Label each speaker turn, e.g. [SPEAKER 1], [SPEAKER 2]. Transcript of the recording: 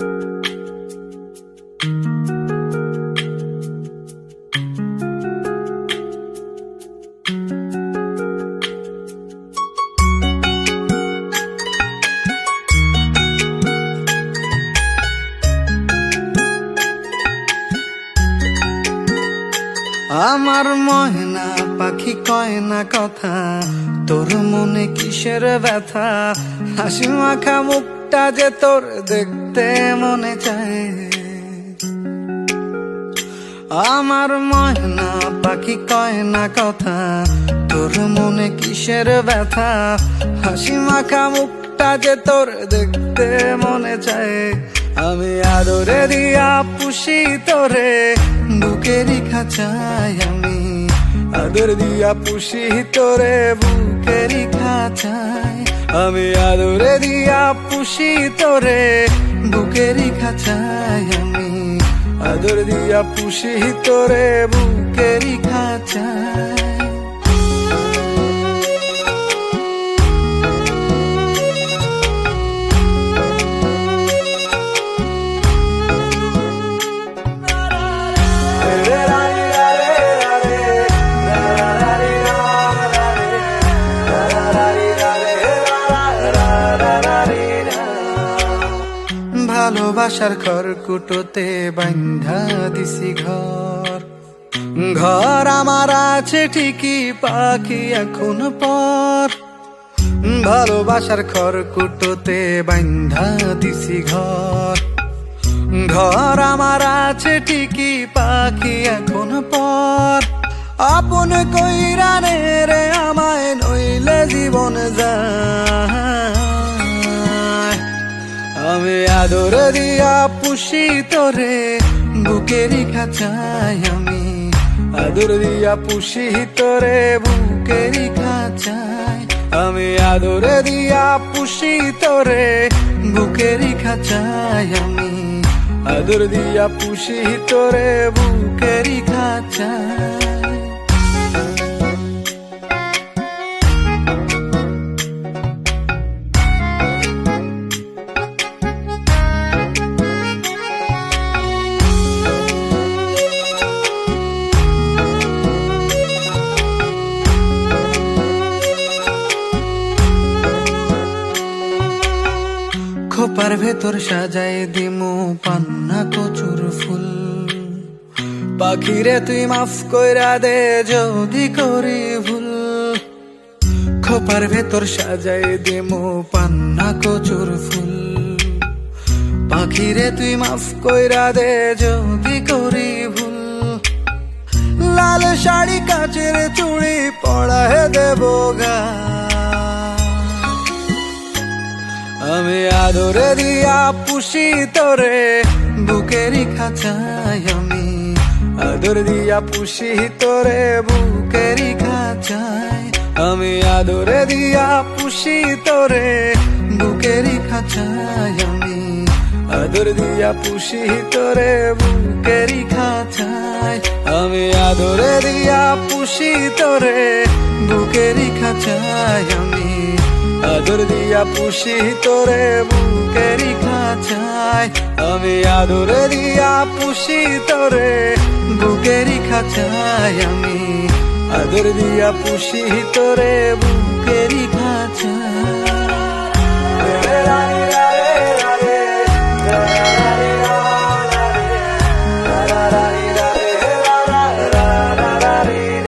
[SPEAKER 1] thank you আমার ময়না পাখি কয় না কথা? তোর মনে কিসের ব্যথা? হাসি মাখা মুখটা যে তোর দেখতে মনে চায়। আমার ময়না পাখি কয় না কথা? তোর মনে কিসের ব্যথা? হাসি মাখা মুখটা যে তোর দেখতে মনে চায়। আমি আদরে দিয়া পুষি তোরে বুকেরই খাঁচায় আমি। আদর দিয়া পুষি তোরে বুকেরই খাঁচায় আমি আদরে দিয়া পুষি তোরে বুকেরই খাঁচায় আমি। আদর দিয়া পুষি তোরে বুকেরই খাঁচায় ভালোবাসার ঘর কুটোতে বান্ধা দিছি ঘর। ঘর আমার আছে ঠিকই, পাখি এখন পর। ভালোবাসার ঘর কুটোতে বান্ধা দিছি ঘর। ঘর আমার আছে ঠিকই, পাখি এখন পর। আপন কইরা নে রে আমায় নইলে জীবন যায়। আদর দিয়া পুষি তোরে বুকেরই খাঁচায় আমি। আদর দিয়া পুষি তোরে বুকেরই খাঁচায় আমি আদর দিয়া পুষি তোরে বুকেরই খাঁচায় আমি। আদর দিয়া পুষি তোরে বুকেরই খাঁচায় খোপার ভেতর সাজায় দিমু পান্না কচুর ফুল। পাখিরে তুই মাফ কইরা দে যদি করি ভুল। খোপার ভেতর সাজায় দিমু পান্না কচুর ফুল। পাখিরে তুই মাফ কইরা দে যদি করি ভুল। লাল শাড়ি কাচের চুড়ি পড়ায় দেব গা। আমি আদরে দিয়া পুষি তোরে বুকেরই খাঁচায় আমি। আদর দিয়া পুষি তোরে বুকেরই খাঁচায়। আমি আদরে দিয়া পুষি তোরে বুকেরই খাঁচায় আমি। আদর দিয়া পুষি তোরে বুকেরই খাঁচায়। আমি আদরে দিয়া পুষি তোরে বুকেরই খাঁচায় আমি। আদর দিয়া পুষি তোরে বুকেরই খাঁচায়। আমি আদর দিয়া পুষি তোরে বুকেরই খাঁচায়। আমি আদর দিয়া পুষি তোরে বুকেরই খাঁচায়।